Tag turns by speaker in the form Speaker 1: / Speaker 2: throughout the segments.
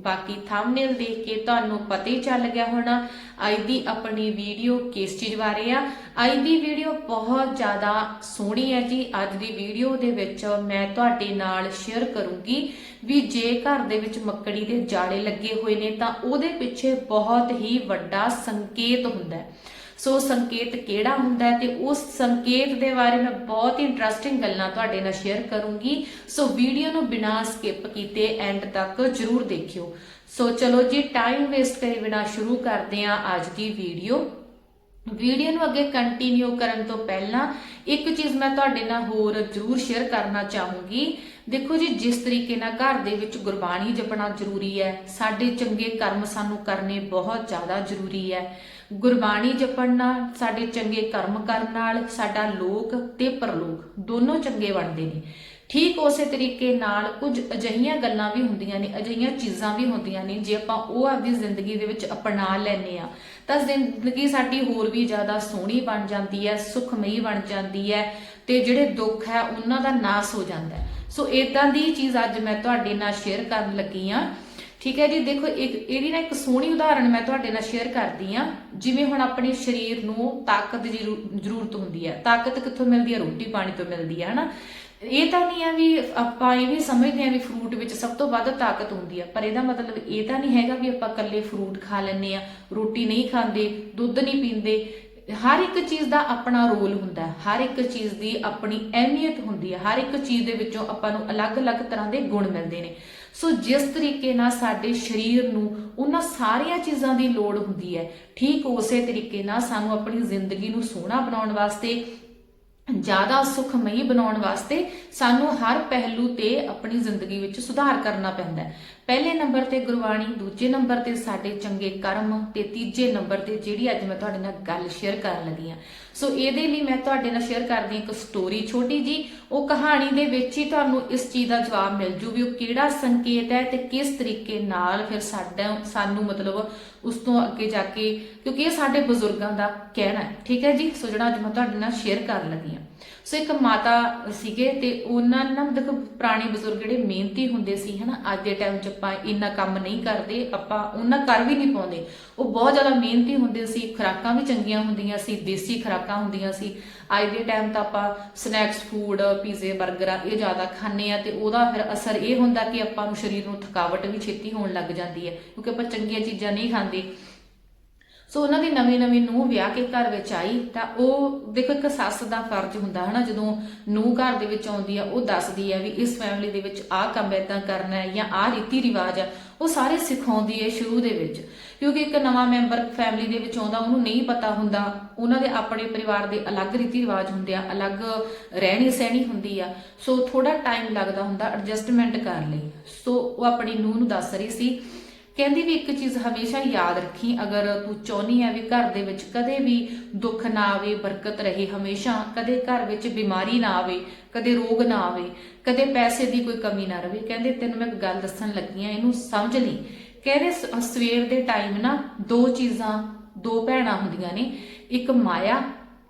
Speaker 1: ਬਾਕੀ ਥੰਬਨੇਲ ਦੇਖ ਕੇ ਤੁਹਾਨੂੰ ਪਤਾ ਹੀ ਚੱਲ ਗਿਆ ਹੋਣਾ ਅੱਜ ਦੀ ਆਪਣੀ ਵੀਡੀਓ ਕਿਸ ਚੀਜ਼ ਬਾਰੇ ਆ। ਅੱਜ ਦੀ ਵੀਡੀਓ ਬਹੁਤ ਜ਼ਿਆਦਾ ਸੋਹਣੀ ਹੈ ਜੀ। ਅੱਜ ਦੀ ਵੀਡੀਓ ਦੇ ਵਿੱਚ ਮੈਂ ਤੁਹਾਡੇ ਨਾਲ ਸ਼ੇਅਰ ਕਰੂੰਗੀ ਵੀ ਜੇ ਘਰ ਦੇ ਵਿੱਚ ਮੱਕੜੀ ਦੇ ਜਾਲੇ ਲੱਗੇ ਹੋਏ ਨੇ ਤਾਂ ਉਹਦੇ ਪਿੱਛੇ ਬਹੁਤ ਹੀ ਵੱਡਾ ਸੰਕੇਤ ਹੁੰਦਾ ਹੈ। ਸੋ ਸੰਕੇਤ ਕਿਹੜਾ ਹੁੰਦਾ ਹੈ ਤੇ ਉਸ ਸੰਕੇਤ ਦੇ ਬਾਰੇ ਮੈਂ ਬਹੁਤ ਹੀ ਇੰਟਰਸਟਿੰਗ ਗੱਲਾਂ ਤੁਹਾਡੇ ਨਾਲ ਸ਼ੇਅਰ ਕਰੂੰਗੀ। ਸੋ ਵੀਡੀਓ ਨੂੰ ਬਿਨਾਂ ਸਕਿਪ ਕੀਤੇ ਐਂਡ ਤੱਕ ਜਰੂਰ ਦੇਖਿਓ। ਸੋ ਚਲੋ ਜੀ ਟਾਈਮ ਵੇਸਟ ਕਰੇ ਬਿਨਾਂ ਸ਼ੁਰੂ ਕਰਦੇ ਹਾਂ ਅੱਜ ਦੀ ਵੀਡੀਓ ਵੀਡੀਓ ਨੂੰ ਅੱਗੇ ਕੰਟੀਨਿਊ ਕਰਨ ਤੋਂ ਪਹਿਲਾਂ ਇੱਕ ਚੀਜ਼ ਮੈਂ ਤੁਹਾਡੇ ਨਾਲ ਹੋਰ ਜ਼ਰੂਰ ਸ਼ੇਅਰ ਕਰਨਾ ਚਾਹੂੰਗੀ। ਦੇਖੋ ਜੀ, ਜਿਸ ਤਰੀਕੇ ਨਾਲ ਘਰ ਦੇ ਵਿੱਚ ਗੁਰਬਾਣੀ ਜਪਣਾ ਜ਼ਰੂਰੀ ਹੈ, ਸਾਡੇ ਚੰਗੇ ਕਰਮ ਸਾਨੂੰ ਕਰਨੇ ਬਹੁਤ ਜ਼ਿਆਦਾ ਜ਼ਰੂਰੀ ਹੈ। ਗੁਰਬਾਣੀ ਜਪਣ ਨਾਲ, ਸਾਡੇ ਚੰਗੇ ਕਰਮ ਕਰਨ ਨਾਲ, ਸਾਡਾ ਲੋਕ ਤੇ ਪਰਲੋਕ ਦੋਨੋਂ ਚੰਗੇ ਬਣਦੇ ਨੇ। ਠੀਕ ਉਸੇ ਤਰੀਕੇ ਨਾਲ ਕੁਝ ਅਜਿਹੀਆਂ ਗੱਲਾਂ ਵੀ ਹੁੰਦੀਆਂ ਨੇ, ਅਜਿਹੀਆਂ ਚੀਜ਼ਾਂ ਵੀ ਹੁੰਦੀਆਂ ਨੇ, ਜੇ ਆਪਾਂ ਉਹ ਆਪਣੀ ਜ਼ਿੰਦਗੀ ਦੇ ਵਿੱਚ ਅਪਣਾ ਲੈਨੇ ਆ ਤਾਂ ਜ਼ਿੰਦਗੀ ਸਾਡੀ ਹੋਰ ਵੀ ਜ਼ਿਆਦਾ ਸੋਹਣੀ ਬਣ ਜਾਂਦੀ ਹੈ, ਸੁਖਮਈ ਬਣ ਜਾਂਦੀ ਹੈ ਤੇ ਜਿਹੜੇ ਦੁੱਖ ਹੈ ਉਹਨਾਂ ਦਾ ਨਾਸ ਹੋ ਜਾਂਦਾ ਹੈ। ਸੋ ਇਦਾਂ ਦੀ ਚੀਜ਼ ਅੱਜ ਮੈਂ ਤੁਹਾਡੇ ਨਾਲ ਸ਼ੇਅਰ ਕਰਨ ਲੱਗੀ ਆ ਠੀਕ ਹੈ ਜੀ, ਦੇਖੋ, ਇੱਕ ਇਹਦੀ ਨਾ ਇੱਕ ਸੋਹਣੀ ਉਦਾਹਰਣ ਮੈਂ ਤੁਹਾਡੇ ਨਾਲ ਸ਼ੇਅਰ ਕਰਦੀ ਆ ਜਿਵੇਂ ਹੁਣ ਆਪਣੇ ਸਰੀਰ ਨੂੰ ਤਾਕਤ ਦੀ ਜ਼ਰੂਰਤ ਹੁੰਦੀ ਹੈ। ਤਾਕਤ ਕਿੱਥੋਂ ਮਿਲਦੀ ਹੈ? ਰੋਟੀ ਪਾਣੀ ਤੋਂ ਮਿਲਦੀ ਹੈ, ਹਨਾ? ਇਹ ਤਾਂ ਨਹੀਂ ਆ ਵੀ ਆਪਾਂ ਇਹ ਵੀ ਸਮਝਦੇ ਆ ਵੀ ਫਰੂਟ ਵਿੱਚ ਸਭ ਤੋਂ ਵੱਧ ਤਾਕਤ ਹੁੰਦੀ ਆ ਪਰ ਇਹਦਾ ਮਤਲਬ ਇਹ ਤਾਂ ਨਹੀਂ ਹੈਗਾ ਵੀ ਆਪਾਂ ਇਕੱਲੇ ਫਰੂਟ ਖਾ ਲੈਂਦੇ ਆ ਰੋਟੀ ਨਹੀਂ ਖਾਂਦੇ, ਦੁੱਧ ਨਹੀਂ ਪੀਂਦੇ। ਹਰ ਇੱਕ ਚੀਜ਼ ਦਾ ਆਪਣਾ ਰੋਲ ਹੁੰਦਾ ਹੈ। ਹਰ ਇੱਕ ਚੀਜ਼ ਦੀ ਆਪਣੀ ਅਹਿਮੀਅਤ ਹੁੰਦੀ ਹੈ। ਹਰ ਇੱਕ ਚੀਜ਼ ਦੇ ਵਿੱਚੋਂ ਆਪਾਂ ਨੂੰ ਅਲੱਗ-ਅਲੱਗ ਤਰ੍ਹਾਂ ਦੇ ਗੁਣ ਮਿਲਦੇ ਨੇ। ਸੋ ਜਿਸ ਤਰੀਕੇ ਨਾਲ ਸਾਡੇ ਸਰੀਰ ਨੂੰ ਉਹਨਾਂ ਸਾਰੀਆਂ ਚੀਜ਼ਾਂ ਦੀ ਲੋੜ ਹੁੰਦੀ ਹੈ, ਠੀਕ ਉਸੇ ਤਰੀਕੇ ਨਾਲ ਸਾਨੂੰ ਆਪਣੀ ਜ਼ਿੰਦਗੀ ਨੂੰ ਸੋਹਣਾ ਬਣਾਉਣ ਵਾਸਤੇ, ਜ਼ਿਆਦਾ ਸੁਖਮਈ ਬਣਾਉਣ ਵਾਸਤੇ ਸਾਨੂੰ ਹਰ ਪਹਿਲੂ ਤੇ ਆਪਣੀ ਜ਼ਿੰਦਗੀ ਵਿੱਚ ਸੁਧਾਰ ਕਰਨਾ ਪੈਂਦਾ ਹੈ। ਪਹਿਲੇ ਨੰਬਰ ਤੇ ਗੁਰਬਾਣੀ, ਦੂਜੇ ਨੰਬਰ ਤੇ ਸਾਡੇ ਚੰਗੇ ਕਰਮ ਤੇ ਤੀਜੇ ਨੰਬਰ ਤੇ ਜਿਹੜੀ ਅੱਜ ਮੈਂ ਤੁਹਾਡੇ ਨਾਲ ਗੱਲ ਸ਼ੇਅਰ ਕਰਨ ਲੱਗੀ ਆ ਸੋ ਇਹਦੇ ਲਈ ਮੈਂ ਤੁਹਾਡੇ ਨਾਲ ਸ਼ੇਅਰ ਕਰਦੀ ਹਾਂ ਇੱਕ ਸਟੋਰੀ ਛੋਟੀ ਜੀ ਉਹ ਕਹਾਣੀ ਦੇ ਵਿੱਚ ਹੀ ਤੁਹਾਨੂੰ ਇਸ ਚੀਜ਼ ਦਾ ਜਵਾਬ ਮਿਲ ਜੂ ਵੀ ਉਹ ਕਿਹੜਾ ਸੰਕੇਤ ਹੈ ਤੇ ਕਿਸ ਤਰੀਕੇ ਨਾਲ ਫਿਰ ਸਾਡਾ, ਸਾਨੂੰ ਮਤਲਬ ਉਸ ਤੋਂ ਅੱਗੇ ਜਾ ਕੇ, ਕਿਉਂਕਿ ਇਹ ਸਾਡੇ ਬਜ਼ੁਰਗਾਂ ਦਾ ਕਹਿਣਾ ਹੈ। ਠੀਕ ਹੈ ਜੀ? ਸੋ ਜਿਹੜਾ ਅੱਜ ਮੈਂ ਤੁਹਾਡੇ ਨਾਲ ਸ਼ੇਅਰ ਕਰਨ ਲੱਗੀ ਹਾਂ। ਸੋ ਇੱਕ ਮਾਤਾ ਸੀਗੇ ਤੇ ਉਹਨਾਂ ਨਾਲ ਦੇਖੋ ਪੁਰਾਣੇ ਬਜ਼ੁਰਗ ਜਿਹੜੇ ਮਿਹਨਤੀ ਹੁੰਦੇ ਸੀ, ਹਨਾ, ਅੱਜ ਦੇ ਟਾਈਮ 'ਚ ਆਪਾਂ ਇੰਨਾ ਕੰਮ ਨਹੀਂ ਕਰਦੇ, ਆਪਾਂ ਉਹਨਾਂ ਕਰ ਵੀ ਨਹੀਂ ਪਾਉਂਦੇ। ਉਹ ਬਹੁਤ ਜ਼ਿਆਦਾ ਮਿਹਨਤੀ ਹੁੰਦੇ ਸੀ, ਖੁਰਾਕਾਂ ਵੀ ਚੰਗੀਆਂ ਹੁੰਦੀਆਂ ਸੀ, ਦੇਸੀ ਖੁਰਾਕਾਂ ਹੁੰਦੀਆਂ ਸੀ। ਅੱਜ ਦੇ ਟਾਈਮ ਤਾਂ ਆਪਾਂ ਸਨੈਕਸ ਫੂਡ ਪੀਜ਼ੇ 버ਗਰ ਇਹ ਜ਼ਿਆਦਾ ਖਾਂਦੇ ਆ ਤੇ ਉਹਦਾ ਫਿਰ ਅਸਰ ਇਹ ਹੁੰਦਾ ਕਿ ਆਪਾਂ ਨੂੰ ਸਰੀਰ ਨੂੰ ਥਕਾਵਟ ਵੀ ਛੇਤੀ ਹੋਣ ਲੱਗ ਜਾਂਦੀ ਹੈ, ਕਿਉਂਕਿ ਆਪਾਂ ਚੰਗੀਆਂ ਚੀਜ਼ਾਂ ਨਹੀਂ ਖਾਂਦੇ। ਸੋ ਉਹਨਾਂ ਦੀ ਨਵੀਂ ਨਵੀਂ ਨੂੰ ਵਿਆਹ ਕੇ ਘਰ ਵਿੱਚ ਆਈ, ਤਾਂ ਉਹ ਦੇਖੋ ਇੱਕ ਸੱਸ ਦਾ ਫਰਜ਼ ਹੁੰਦਾ ਹੈ ਨਾ ਜਦੋਂ ਨੂੰ ਘਰ ਦੇ ਵਿੱਚ ਆਉਂਦੀ ਆ, ਉਹ ਦੱਸਦੀ ਹੈ ਵੀ ਇਸ ਫੈਮਿਲੀ ਦੇ ਵਿੱਚ ਆਹ ਕੰਮ ਏਦਾਂ ਕਰਨਾ ਹੈ ਜਾਂ ਆਹ ਰੀਤੀ ਰਿਵਾਜ ਆ, ਉਹ ਸਾਰੇ ਸਿਖਾਉਂਦੀ ਹੈ ਸ਼ੁਰੂ ਦੇ ਵਿੱਚ। ਕਿਉਂਕਿ ਇੱਕ ਨਵਾਂ ਮੈਂਬਰ ਫੈਮਿਲੀ ਦੇ ਵਿੱਚ ਆਉਂਦਾ, ਉਹਨੂੰ ਨਹੀਂ ਪਤਾ ਹੁੰਦਾ, ਉਹਨਾਂ ਦੇ ਆਪਣੇ ਪਰਿਵਾਰ ਦੇ ਅਲੱਗ ਰੀਤੀ ਰਿਵਾਜ ਹੁੰਦੇ ਆ, ਅਲੱਗ ਰਹਿਣੀ ਸਹਿਣੀ ਹੁੰਦੀ ਆ, ਸੋ ਥੋੜਾ ਟਾਈਮ ਲੱਗਦਾ ਹੁੰਦਾ ਐਡਜਸਟਮੈਂਟ ਕਰਨ ਲਈ। ਸੋ ਉਹ ਆਪਣੀ ਨੂੰਹ ਨੂੰ ਦੱਸ ਰਹੀ ਸੀ ਕਹਿੰਦੀ ਵੀ ਇੱਕ ਚੀਜ਼ ਹਮੇਸ਼ਾ ਯਾਦ ਰੱਖੀ, ਅਗਰ ਤੂੰ ਚਾਹਨੀ ਹੈ ਵੀ ਘਰ ਦੇ ਵਿੱਚ ਕਦੇ ਵੀ ਦੁੱਖ ਨਾ ਆਵੇ, ਬਰਕਤ ਰਹੇ, ਹਮੇਸ਼ਾ ਕਦੇ ਘਰ ਵਿੱਚ ਬਿਮਾਰੀ ਨਾ ਆਵੇ, ਕਦੇ ਰੋਗ ਨਾ ਆਵੇ, ਕਦੇ ਪੈਸੇ ਦੀ ਕੋਈ ਕਮੀ ਨਾ ਰਵੇ। ਕਹਿੰਦੇ, ਤੈਨੂੰ ਮੈਂ ਗੱਲ ਦੱਸਣ ਲੱਗੀ ਆ, ਇਹਨੂੰ ਸਮਝ ਲਈ। ਕਹਿੰਦੇ ਸਵੇਰ ਦੇ ਟਾਈਮ ਨਾ ਦੋ ਚੀਜ਼ਾਂ, ਦੋ ਭੈਣਾਂ ਹੁੰਦੀਆਂ ਨੇ, ਇੱਕ ਮਾਇਆ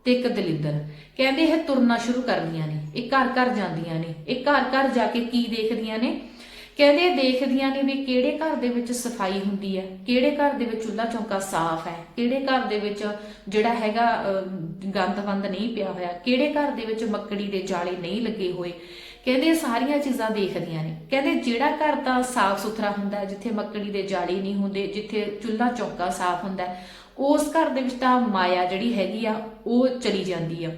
Speaker 1: ਤੇ ਇੱਕ ਦਲਿੱਦਰ। ਕਹਿੰਦੇ, ਇਹ ਤੁਰਨਾ ਸ਼ੁਰੂ ਕਰਦੀਆਂ ਨੇ, ਇਹ ਘਰ ਘਰ ਜਾਂਦੀਆਂ ਨੇ, ਇਹ ਘਰ ਘਰ ਜਾ ਕੇ ਕੀ ਦੇਖਦੀਆਂ ਨੇ? ਕਹਿੰਦੇ ਇਹ ਦੇਖਦੀਆਂ ਨੇ ਵੀ ਕਿਹੜੇ ਘਰ ਦੇ ਵਿੱਚ ਸਫ਼ਾਈ ਹੁੰਦੀ ਹੈ ਕਿਹੜੇ ਘਰ ਦੇ ਵਿੱਚ ਚੁੱਲ੍ਹਾ ਚੌਂਕਾ ਸਾਫ਼ ਹੈ ਕਿਹੜੇ ਘਰ ਦੇ ਵਿੱਚ ਜਿਹੜਾ ਹੈਗਾ ਅਹ, ਗੰਦ-ਵੰਦ ਨਹੀਂ ਪਿਆ ਹੋਇਆ ਕਿਹੜੇ ਘਰ ਦੇ ਵਿੱਚ ਮੱਕੜੀ ਦੇ ਜਾਲੇ ਨਹੀਂ ਲੱਗੇ ਹੋਏ। ਕਹਿੰਦੇ ਇਹ ਸਾਰੀਆਂ ਚੀਜ਼ਾਂ ਦੇਖਦੀਆਂ ਨੇ। ਕਹਿੰਦੇ ਜਿਹੜਾ ਘਰ ਤਾਂ ਸਾਫ਼ ਸੁਥਰਾ ਹੁੰਦਾ ਜਿੱਥੇ ਮੱਕੜੀ ਦੇ ਜਾਲੇ ਨਹੀਂ ਹੁੰਦੇ ਜਿੱਥੇ ਚੁੱਲ੍ਹਾ ਚੌਂਕਾ ਸਾਫ਼ ਹੁੰਦਾ ਉਸ ਘਰ ਦੇ ਵਿੱਚ ਤਾਂ ਮਾਇਆ ਜਿਹੜੀ ਹੈਗੀ ਆ ਉਹ ਚਲੀ ਜਾਂਦੀ ਆ।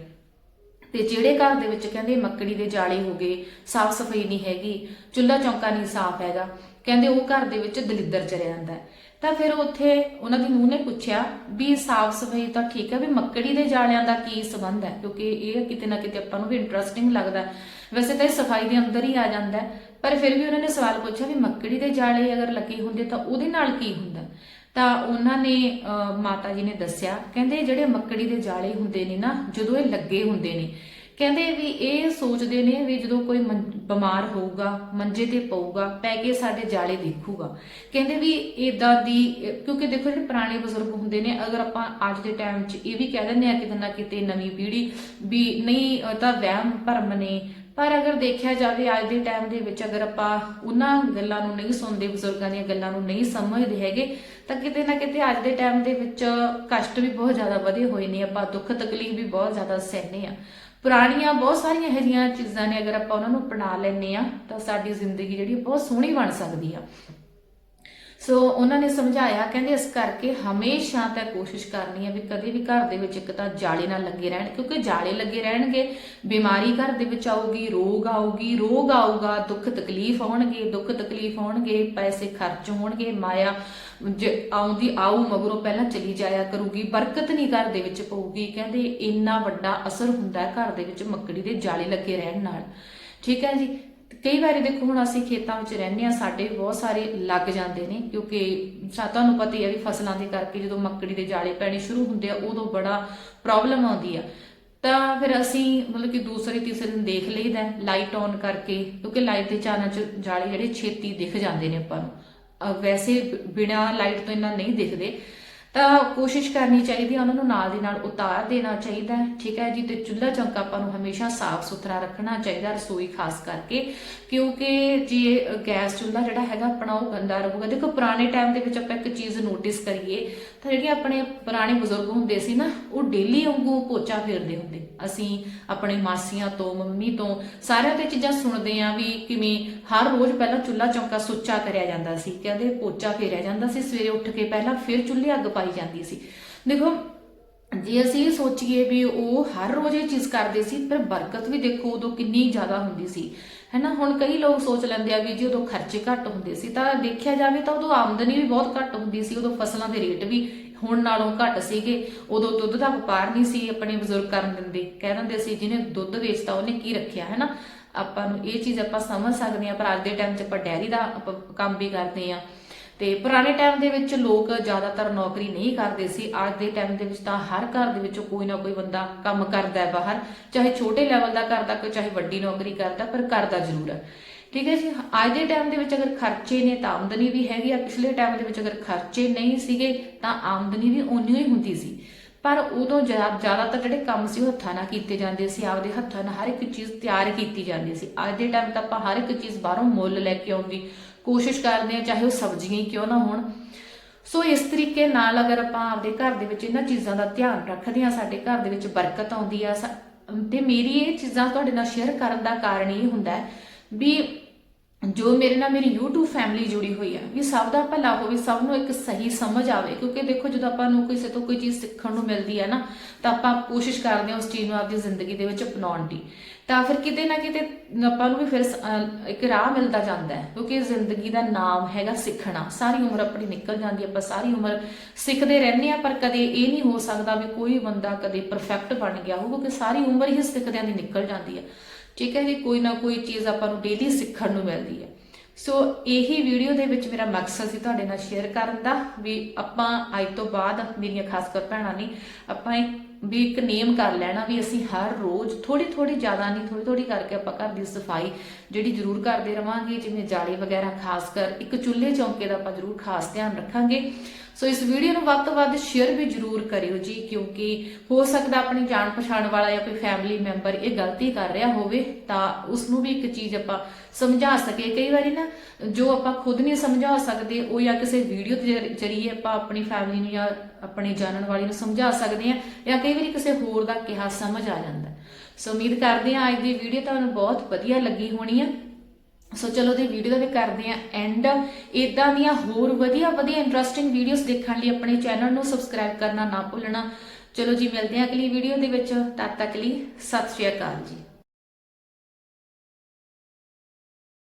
Speaker 1: ਤੇ ਜਿਹੜੇ ਘਰ ਦੇ ਵਿੱਚ ਕਹਿੰਦੇ ਮੱਕੜੀ ਦੇ ਜਾਲੇ ਹੋ ਗਏ, ਸਾਫ਼ ਸਫ਼ਾਈ ਨਹੀਂ ਹੈਗੀ, ਚੁੱਲ੍ਹਾ ਚੌਂਕਾ ਨਹੀਂ ਸਾਫ਼ ਹੈਗਾ, ਕਹਿੰਦੇ ਉਹ ਘਰ ਦੇ ਵਿੱਚ ਦਲਿੱਦਰ ਚਲਿਆ ਜਾਂਦਾ ਹੈ। ਤਾਂ ਫਿਰ ਉੱਥੇ ਉਹਨਾਂ ਦੀ ਨੂੰਹ ਨੇ ਪੁੱਛਿਆ ਵੀ ਸਾਫ਼ ਸਫ਼ਾਈ ਤਾਂ ਠੀਕ ਹੈ, ਵੀ ਮੱਕੜੀ ਦੇ ਜਾਲਿਆਂ ਦਾ ਕੀ ਸੰਬੰਧ ਹੈ? ਕਿਉਂਕਿ ਇਹ ਕਿਤੇ ਨਾ ਕਿਤੇ ਆਪਾਂ ਨੂੰ ਵੀ ਇੰਟਰਸਟਿੰਗ ਲੱਗਦਾ ਵੈਸੇ ਤਾਂ ਇਹ ਸਫ਼ਾਈ ਦੇ ਅੰਦਰ ਹੀ ਆ ਜਾਂਦਾ ਪਰ ਫਿਰ ਵੀ ਉਹਨਾਂ ਨੇ ਸਵਾਲ ਪੁੱਛਿਆ ਵੀ ਮੱਕੜੀ ਦੇ ਜਾਲੇ ਅਗਰ ਲੱਗੇ ਹੁੰਦੇ ਤਾਂ ਉਹਦੇ ਨਾਲ ਕੀ ਹੁੰਦਾ ਤਾਂ ਉਹਨਾਂ ਨੇ ਮਾਤਾ ਜੀ ਨੇ ਦੱਸਿਆ, ਕਹਿੰਦੇ ਜਿਹੜੇ ਮੱਕੜੀ ਦੇ ਜਾਲੇ ਹੁੰਦੇ ਨੇ ਨਾ, ਜਦੋਂ ਇਹ ਲੱਗੇ ਹੁੰਦੇ ਨੇ, ਕਹਿੰਦੇ ਵੀ ਇਹ ਸੋਚਦੇ ਨੇ ਵੀ ਜਦੋਂ ਕੋਈ ਬਿਮਾਰ ਹੋਊਗਾ, ਮੰਜੇ ਤੇ ਪਊਗਾ, ਪੈ ਕੇ ਸਾਡੇ ਜਾਲੇ ਦੇਖੂਗਾ। ਕਹਿੰਦੇ ਵੀ ਇਦਾਂ ਦੀ ਕਿਉਂਕਿ ਦੇਖੋ ਜਿਹੜੇ ਪੁਰਾਣੇ ਬਜ਼ੁਰਗ ਹੁੰਦੇ ਨੇ, ਅਗਰ ਆਪਾਂ ਅੱਜ ਦੇ ਟਾਈਮ 'ਚ ਇਹ ਵੀ ਕਹਿ ਦਿੰਦੇ ਆ ਕਿਤੇ ਨਾ ਕਿਤੇ ਨਵੀਂ ਪੀੜ੍ਹੀ ਵੀ ਨਹੀਂ ਤਾਂ ਵਹਿਮ ਭਰਮ ਨੇ ਪਰ ਅਗਰ ਦੇਖਿਆ ਜਾਵੇ ਅੱਜ ਦੇ ਟਾਈਮ ਦੇ ਵਿੱਚ ਅਗਰ ਆਪਾਂ ਉਹਨਾਂ ਗੱਲਾਂ ਨੂੰ ਨਹੀਂ ਸੁਣਦੇ, ਬਜ਼ੁਰਗਾਂ ਦੀਆਂ ਗੱਲਾਂ ਨੂੰ ਨਹੀਂ ਸਮਝਦੇ ਹੈਗੇ, ਤਾਂ ਕਿਤੇ ਨਾ ਕਿਤੇ ਅੱਜ ਦੇ ਟਾਈਮ ਦੇ ਵਿੱਚ ਕਸ਼ਟ ਵੀ ਬਹੁਤ ਜ਼ਿਆਦਾ ਵਧੇ ਹੋਏ ਨੇ, ਆਪਾਂ ਦੁੱਖ ਤਕਲੀਫ ਵੀ ਬਹੁਤ ਜ਼ਿਆਦਾ ਸਹਿਨੇ ਆ ਪੁਰਾਣੀਆਂ ਬਹੁਤ ਸਾਰੀਆਂ ਇਹੋ ਜਿਹੀਆਂ ਚੀਜ਼ਾਂ ਨੇ ਅਗਰ ਆਪਾਂ ਉਹਨਾਂ ਨੂੰ ਅਪਣਾ ਲੈਂਦੇ ਆ ਤਾਂ ਸਾਡੀ ਜ਼ਿੰਦਗੀ ਜਿਹੜੀ ਬਹੁਤ ਸੋਹਣੀ ਬਣ ਸਕਦੀ ਆ। ਸੋ ਉਹਨਾਂ ਨੇ ਸਮਝਾਇਆ, ਕਹਿੰਦੇ ਇਸ ਕਰਕੇ ਹਮੇਸ਼ਾ ਤਾਂ ਕੋਸ਼ਿਸ਼ ਕਰਨੀ ਹੈ ਵੀ ਕਦੇ ਵੀ ਘਰ ਦੇ ਵਿੱਚ ਇੱਕ ਤਾਂ ਜਾਲੇ ਨਾਲ ਲੱਗੇ ਰਹਿਣ, ਕਿਉਂਕਿ ਜਾਲੇ ਲੱਗੇ ਰਹਿਣਗੇ, ਬਿਮਾਰੀ ਘਰ ਦੇ ਵਿੱਚ ਆਊਗੀ, ਰੋਗ ਆਊਗੀ, ਰੋਗ ਆਊਗਾ, ਦੁੱਖ ਤਕਲੀਫ ਆਉਣਗੇ ਦੁੱਖ ਤਕਲੀਫ ਆਉਣਗੇ ਪੈਸੇ ਖਰਚ ਹੋਣਗੇ, ਮਾਇਆ ਜ- ਆਉਂਦੀ ਆਉ ਮਗਰੋਂ ਪਹਿਲਾਂ ਚਲੀ ਜਾਇਆ ਕਰੂਗੀ, ਬਰਕਤ ਨਹੀਂ ਘਰ ਦੇ ਵਿੱਚ ਪਊਗੀ, ਕਹਿੰਦੇ ਇੰਨਾ ਵੱਡਾ ਅਸਰ ਹੁੰਦਾ ਘਰ ਦੇ ਵਿੱਚ ਮੱਕੜੀ ਦੇ ਜਾਲੇ ਲੱਗੇ ਰਹਿਣ ਨਾਲ। ਠੀਕ ਹੈ ਜੀ? ਕਈ ਵਾਰੀ ਦੇਖੋ ਹੁਣ ਅਸੀਂ ਖੇਤਾਂ ਵਿੱਚ ਰਹਿੰਦੇ ਆ ਸਾਡੇ ਬਹੁਤ ਸਾਰੇ ਲੱਗ ਜਾਂਦੇ ਨੇ, ਕਿਉਂਕਿ ਤੁਹਾਨੂੰ ਪਤਾ ਹੀ ਹੈ ਵੀ ਫਸਲਾਂ ਦੇ ਕਰਕੇ ਜਦੋਂ ਮੱਕੜੀ ਦੇ ਜਾਲੇ ਪੈਣੇ ਸ਼ੁਰੂ ਹੁੰਦੇ ਆ, ਉਦੋਂ ਬੜਾ ਪ੍ਰੋਬਲਮ ਆਉਂਦੀ ਆ। ਤਾਂ ਫਿਰ ਅਸੀਂ ਮਤਲਬ ਕਿ ਦੂਸਰੇ, ਤੀਸਰੇ ਦਿਨ ਦੇਖ ਲਈਦਾ ਲਾਈਟ ਔਨ ਕਰਕੇ, ਕਿਉਂਕਿ ਲਾਈਟ ਦੇ ਚਾਨਣ ਚ ਜਾਲੇ ਜਿਹੜੇ ਛੇਤੀ ਦਿਖ ਜਾਂਦੇ ਨੇ ਆਪਾਂ ਨੂੰ। ਵੈਸੇ ਬਿਨਾ ਲਾਈਟ ਤੋਂ ਇੰਨਾ ਨਹੀਂ ਦਿਖਦੇ। ਤਾਂ ਕੋਸ਼ਿਸ਼ ਕਰਨੀ ਚਾਹੀਦੀ ਹੈ ਉਹਨਾਂ ਨੂੰ ਨਾਲ ਦੀ ਨਾਲ ਉਤਾਰ ਦੇਣਾ ਚਾਹੀਦਾ ਹੈ, ਠੀਕ ਹੈ ਜੀ? ਤੇ ਚੁੱਲ੍ਹਾ ਚੌਂਕਾ ਆਪਾਂ ਨੂੰ ਹਮੇਸ਼ਾ ਸਾਫ਼ ਸੁਥਰਾ ਰੱਖਣਾ ਚਾਹੀਦਾ ਰਸੋਈ ਖਾਸ ਕਰਕੇ, ਕਿਉਂਕਿ ਜੇ ਗੈਸ ਚੁੱਲ੍ਹਾ ਜਿਹੜਾ ਹੈਗਾ ਆਪਣਾ ਉਹ ਗੰਦਾ ਰਹੂਗਾ। ਦੇਖੋ, ਪੁਰਾਣੇ ਟਾਈਮ ਦੇ ਵਿੱਚ ਆਪਾਂ ਇੱਕ ਚੀਜ਼ ਨੋਟਿਸ ਕਰੀਏ, ਤਾਂ ਜਿਹੜੇ ਆਪਣੇ ਪੁਰਾਣੇ ਬਜ਼ੁਰਗ ਹੁੰਦੇ ਸੀ ਨਾ, ਉਹ ਡੇਲੀ ਵਾਂਗੂ ਪੋਚਾ ਫੇਰਦੇ ਹੁੰਦੇ। ਅਸੀਂ ਆਪਣੇ ਮਾਸੀਆਂ ਤੋਂ, ਮੰਮੀ ਤੋਂ, ਸਾਰਿਆਂ ਤੇ ਚੀਜ਼ਾਂ ਸੁਣਦੇ ਆਂ ਵੀ ਕਿਵੇਂ ਹਰ ਰੋਜ਼ ਪਹਿਲਾਂ ਚੁੱਲ੍ਹਾ ਚੌਂਕਾ ਸੁੱਚਾ ਕਰਿਆ ਜਾਂਦਾ ਸੀ, ਕਹਿੰਦੇ ਪੋਚਾ ਫੇਰਿਆ ਜਾਂਦਾ ਸੀ, ਸਵੇਰੇ ਉੱਠ ਕੇ ਪਹਿਲਾਂ ਫਿਰ ਚੁੱਲ੍ਹੇ ਅੱਗ ਪਾਈ ਜਾਂਦੀ ਸੀ। ਦੇਖੋ, ਜੇ ਅਸੀਂ ਸੋਚੀਏ ਵੀ ਉਹ ਹਰ ਰੋਜ਼ ਇਹ ਚੀਜ਼ ਕਰਦੇ ਸੀ, ਪਰ ਬਰਕਤ ਵੀ ਦੇਖੋ ਉਦੋਂ ਕਿੰਨੀ ਜ਼ਿਆਦਾ ਹੁੰਦੀ ਸੀ। ਹੈਨਾ, ਹੁਣ ਕਈ ਲੋਕ ਸੋਚ ਲੈਂਦੇ ਆ ਵੀ ਜੀ ਉਦੋਂ ਖਰਚੇ ਘੱਟ ਹੁੰਦੇ ਸੀ, ਤਾਂ ਦੇਖਿਆ ਜਾਵੇ ਤਾਂ ਉਦੋਂ ਆਮਦਨੀ ਵੀ ਬਹੁਤ ਘੱਟ ਹੁੰਦੀ ਸੀ, ਉਦੋਂ ਫਸਲਾਂ ਦੇ ਰੇਟ ਵੀ ਹੁਣ ਨਾਲੋਂ ਘੱਟ ਸੀਗੇ। ਉਦੋਂ ਦੁੱਧ ਦਾ ਵਪਾਰ ਨਹੀਂ ਸੀ ਆਪਣੇ ਬਜ਼ੁਰਗ ਕਰਨ ਦਿੰਦੇ, ਕਹਿ ਦਿੰਦੇ ਸੀ ਜਿਹਨੇ ਦੁੱਧ ਵੇਚਤਾ ਉਹਨੇ ਕੀ ਰੱਖਿਆ, ਹੈਨਾ? ਆਪਾਂ ਨੂੰ ਇਹ ਚੀਜ਼ ਆਪਾਂ ਸਮਝ ਸਕਦੇ ਆ ਪਰ ਅੱਜ ਦੇ ਟਾਈਮ 'ਚ ਆਪਾਂ ਡੈਰੀ ਦਾ ਆਪਾਂ ਕੰਮ ਵੀ ਕਰਦੇ ਆ ਤੇ ਪੁਰਾਣੇ ਟਾਈਮ ਦੇ ਵਿੱਚ ਲੋਕ ਜ਼ਿਆਦਾਤਰ ਨੌਕਰੀ ਨਹੀਂ ਕਰਦੇ ਸੀ। ਅੱਜ ਦੇ ਟਾਈਮ ਦੇ ਵਿੱਚ ਤਾਂ ਹਰ ਘਰ ਦੇ ਵਿੱਚ ਕੋਈ ਨਾ ਕੋਈ ਬੰਦਾ ਕੰਮ ਕਰਦਾ ਹੈ ਬਾਹਰ। ਚਾਹੇ ਛੋਟੇ ਲੈਵਲ ਦਾ ਕਰਦਾ ਕੋਈ, ਚਾਹੇ ਵੱਡੀ ਨੌਕਰੀ ਕਰਦਾ, ਪਰ ਕਰਦਾ ਜ਼ਰੂਰ ਹੈ। ਠੀਕ ਹੈ ਜੀ? ਅੱਜ ਦੇ ਟਾਈਮ ਦੇ ਵਿੱਚ ਅਗਰ ਖਰਚੇ ਨੇ ਤਾਂ ਆਮਦਨੀ ਵੀ ਹੈਗੀ ਆ। ਪਿਛਲੇ ਟਾਈਮ ਦੇ ਵਿੱਚ ਅਗਰ ਖਰਚੇ ਨਹੀਂ ਸੀਗੇ ਤਾਂ ਆਮਦਨੀ ਵੀ ਓਨੀ ਹੀ ਹੁੰਦੀ ਸੀ। ਪਰ ਉਦੋਂ ਜ਼ਿਆਦਾਤਰ ਜਿਹੜੇ ਕੰਮ ਸੀ ਉਹ ਹੱਥਾਂ ਨਾਲ ਕੀਤੇ ਜਾਂਦੇ ਸੀ, ਆਪਦੇ ਹੱਥਾਂ ਨਾਲ ਹਰ ਇੱਕ ਚੀਜ਼ ਤਿਆਰ ਕੀਤੀ ਜਾਂਦੀ ਸੀ। ਅੱਜ ਦੇ ਟਾਈਮ ਤਾਂ ਆਪਾਂ ਹਰ ਇੱਕ ਚੀਜ਼ ਬਾਹਰੋਂ ਮੁੱਲ ਲੈ ਕੇ ਆਉਣ ਦੀ ਕੋਸ਼ਿਸ਼ ਕਰਦੇ ਹਾਂ, ਚਾਹੇ ਉਹ ਸਬਜ਼ੀਆਂ ਹੀ ਕਿਉਂ ਨਾ ਹੋਣ। ਸੋ ਇਸ ਤਰੀਕੇ ਨਾਲ ਅਗਰ ਆਪਾਂ ਆਪਦੇ ਘਰ ਦੇ ਵਿੱਚ ਇਹਨਾਂ ਚੀਜ਼ਾਂ ਦਾ ਧਿਆਨ ਰੱਖਦੇ ਹਾਂ, ਸਾਡੇ ਘਰ ਦੇ ਵਿੱਚ ਬਰਕਤ ਆਉਂਦੀ ਆ, ਸਾ- ਤੇ ਮੇਰੀ ਇਹ ਚੀਜ਼ਾਂ ਤੁਹਾਡੇ ਨਾਲ ਸ਼ੇਅਰ ਕਰਨ ਦਾ ਕਾਰਨ ਇਹ ਹੁੰਦਾ ਹੈ ਵੀ ਜੋ ਮੇਰੇ ਨਾਲ ਮੇਰੀ YouTube ਫੈਮਿਲੀ ਜੁੜੀ ਹੋਈ ਆ ਵੀ ਸਭ ਦਾ ਭਲਾ ਹੋਵੇ, ਸਭ ਨੂੰ ਇੱਕ ਸਹੀ ਸਮਝ ਆਵੇ, ਕਿਉਂਕਿ ਦੇਖੋ ਜਦੋਂ ਆਪਾਂ ਨੂੰ ਕਿਸੇ ਤੋਂ ਕੋਈ ਚੀਜ਼ ਸਿੱਖਣ ਨੂੰ ਮਿਲਦੀ ਹੈ ਨਾ, ਤਾਂ ਆਪਾਂ ਕੋਸ਼ਿਸ਼ ਕਰਦੇ ਹਾਂ ਉਸ ਚੀਜ਼ ਨੂੰ ਆਪਣੀ ਜ਼ਿੰਦਗੀ ਦੇ ਵਿੱਚ ਅਪਣਾਉਣ ਦੀ। ਤਾਂ ਫਿਰ ਕਿਤੇ ਨਾ ਕਿਤੇ ਆਪਾਂ ਨੂੰ ਵੀ ਫਿਰ ਇੱਕ ਰਾਹ ਮਿਲਦਾ ਜਾਂਦਾ ਹੈ, ਕਿਉਂਕਿ ਜ਼ਿੰਦਗੀ ਦਾ ਨਾਮ ਹੈਗਾ ਸਿੱਖਣਾ। ਸਾਰੀ ਉਮਰ ਆਪਣੀ ਨਿਕਲ ਜਾਂਦੀ ਹੈ, ਆਪਾਂ ਸਾਰੀ ਉਮਰ ਸਿੱਖਦੇ ਰਹਿੰਦੇ ਆ ਪਰ ਕਦੇ ਇਹ ਨਹੀਂ ਹੋ ਸਕਦਾ ਵੀ ਕੋਈ ਬੰਦਾ ਕਦੇ ਪਰਫੈਕਟ ਬਣ ਗਿਆ ਹੋਊ, ਕਿਉਂਕਿ ਸਾਰੀ ਉਮਰ ਹੀ ਸਿੱਖਦਿਆਂ ਦੀ ਨਿਕਲ ਜਾਂਦੀ ਹੈ। ਠੀਕ ਹੈ ਜੀ, ਕੋਈ ਨਾ ਕੋਈ ਚੀਜ਼ ਆਪਾਂ ਨੂੰ ਡੇਲੀ ਸਿੱਖਣ ਨੂੰ ਮਿਲਦੀ ਹੈ। ਸੋ ਇਹੀ ਵੀਡੀਓ ਦੇ ਵਿੱਚ ਮੇਰਾ ਮਕਸਦ ਸੀ ਤੁਹਾਡੇ ਨਾਲ ਸ਼ੇਅਰ ਕਰਨ ਦਾ ਵੀ ਆਪਾਂ ਅੱਜ ਤੋਂ ਬਾਅਦ ਮੇਰੀਆਂ ਖਾਸ ਕਰ ਭੈਣਾਂ ਨੇ, ਆਪਾਂ ਵੀ ਇੱਕ ਨੇਮ ਕਰ ਲੈਣਾ ਵੀ ਅਸੀਂ ਹਰ ਰੋਜ਼ ਥੋੜੀ ਥੋੜੀ ਜ਼ਿਆਦਾ ਨਹੀਂ ਥੋੜੀ ਥੋੜੀ ਕਰਕੇ ਆਪਾਂ ਘਰ ਦੀ ਸਫ਼ਾਈ ਜਿਹੜੀ ਜ਼ਰੂਰ ਕਰਦੇ ਰਵਾਂਗੇ, ਜਿਵੇਂ ਜਾਲੀ ਵਗੈਰਾ ਖਾਸ ਕਰ ਇੱਕ ਚੁੱਲ੍ਹੇ ਚੌਂਕੇ ਦਾ ਆਪਾਂ ਜ਼ਰੂਰ ਖਾਸ ਧਿਆਨ ਰੱਖਾਂਗੇ। ਸੋ ਇਸ ਵੀਡੀਓ ਨੂੰ ਵੱਧ ਤੋਂ ਵੱਧ ਸ਼ੇਅਰ ਵੀ ਜ਼ਰੂਰ ਕਰਿਓ ਜੀ, ਕਿਉਂਕਿ ਹੋ ਸਕਦਾ ਆਪਣੀ ਜਾਣ ਪਛਾਣ ਵਾਲਾ ਜਾਂ ਕੋਈ ਫੈਮਿਲੀ ਮੈਂਬਰ ਇਹ ਗਲਤੀ ਕਰ ਰਿਹਾ ਹੋਵੇ, ਤਾਂ ਉਸ ਨੂੰ ਵੀ ਇੱਕ ਚੀਜ਼ ਆਪਾਂ ਸਮਝਾ ਸਕੀਏ। ਕਈ ਵਾਰੀ ਨਾ ਜੋ ਆਪਾਂ ਖੁਦ ਨਹੀਂ ਸਮਝਾ ਸਕਦੇ, ਉਹ ਜਾਂ ਕਿਸੇ ਵੀਡੀਓ ਦੇ ਜ਼ਰੀਏ ਆਪਾਂ ਆਪਣੀ ਫੈਮਿਲੀ ਨੂੰ ਜਾਂ ਆਪਣੇ ਜਾਣਨ ਵਾਲੀ ਨੂੰ ਸਮਝਾ ਸਕਦੇ ਹਾਂ ਜਾਂ ਕਈ ਵਾਰੀ ਕਿਸੇ ਹੋਰ ਦਾ ਕਿਹਾ ਸਮਝ ਆ ਜਾਂਦਾ ਸੋ ਉਮੀਦ ਕਰਦੇ ਹਾਂ ਅੱਜ ਦੀ ਵੀਡੀਓ ਤੁਹਾਨੂੰ ਬਹੁਤ ਵਧੀਆ ਲੱਗੀ ਹੋਣੀ ਹੈ ਸੋ ਚਲੋ ਦੀ ਵੀਡੀਓ ਦਾ ਵੀ ਕਰਦੇ ਆ ਐਂਡ ਇਦਾਂ ਦੀਆਂ ਹੋਰ ਵਧੀਆ ਵਧੀਆ ਇੰਟਰਸਟਿੰਗ ਵੀਡੀਓਜ਼ ਦੇਖਣ ਲਈ ਆਪਣੇ ਚੈਨਲ ਨੂੰ ਸਬਸਕ੍ਰਾਈਬ ਕਰਨਾ ਨਾ ਭੁੱਲਣਾ। ਚਲੋ ਜੀ, ਮਿਲਦੇ ਹਾਂ ਅਗਲੀ ਵੀਡੀਓ ਦੇ ਵਿੱਚ। ਤਦ ਤੱਕ ਲਈ ਸਤਿ ਸ਼੍ਰੀ ਅਕਾਲ ਜੀ।